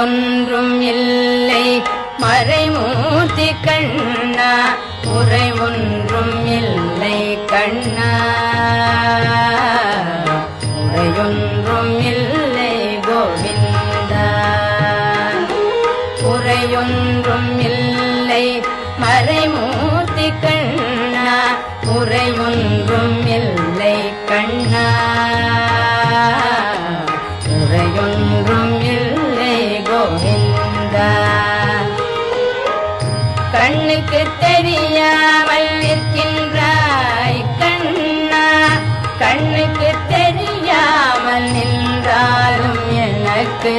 ஒன்றும் இல்லை மறைமூர்த்தி கண்ணா முறை ஒன்றும் இல்லை கண்ணா. முறையொன்றும் இல்லை கோவிந்த. கோவிந்தா கண்ணுக்கு தெரியாமல் நிற்கின்றாய் கண்ணா. கண்ணுக்கு தெரியாமல் நின்றாலும் எனக்கு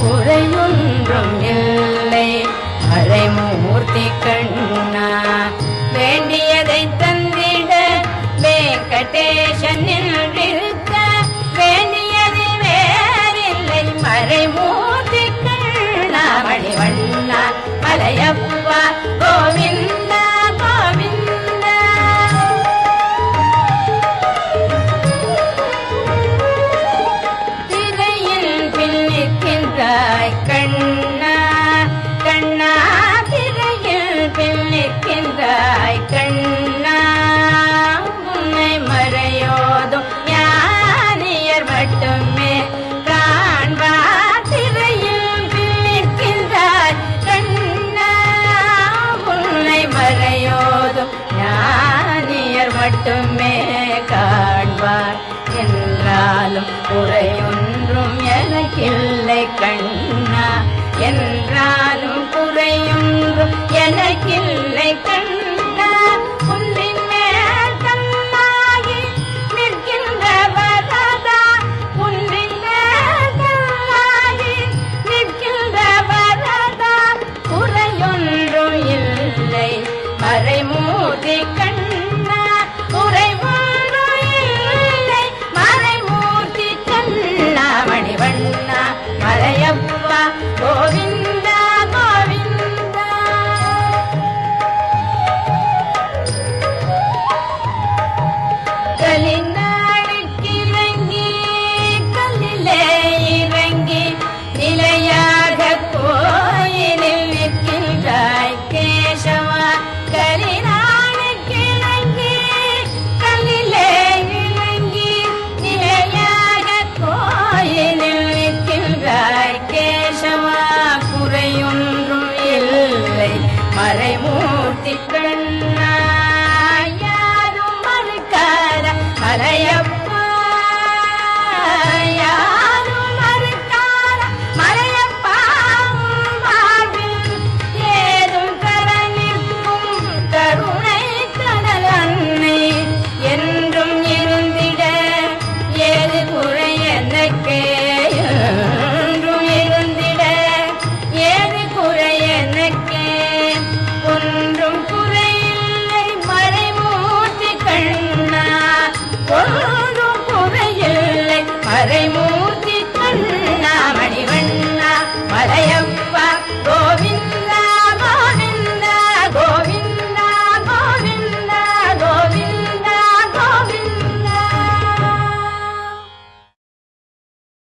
குறையொன்றும் இல்லை. மறைமூர்த்தி கண்ணா வேண்டியதை தந்திட வெங்கடேசன் மட்டுமே காண்பார். என்றாலும் குறையொன்றும் எனக்கில்லை கண்ணா. என்றாலும் குறையொன்றும் எனக்கில்லை கண்ணா. உன்னின் மறைமூதி க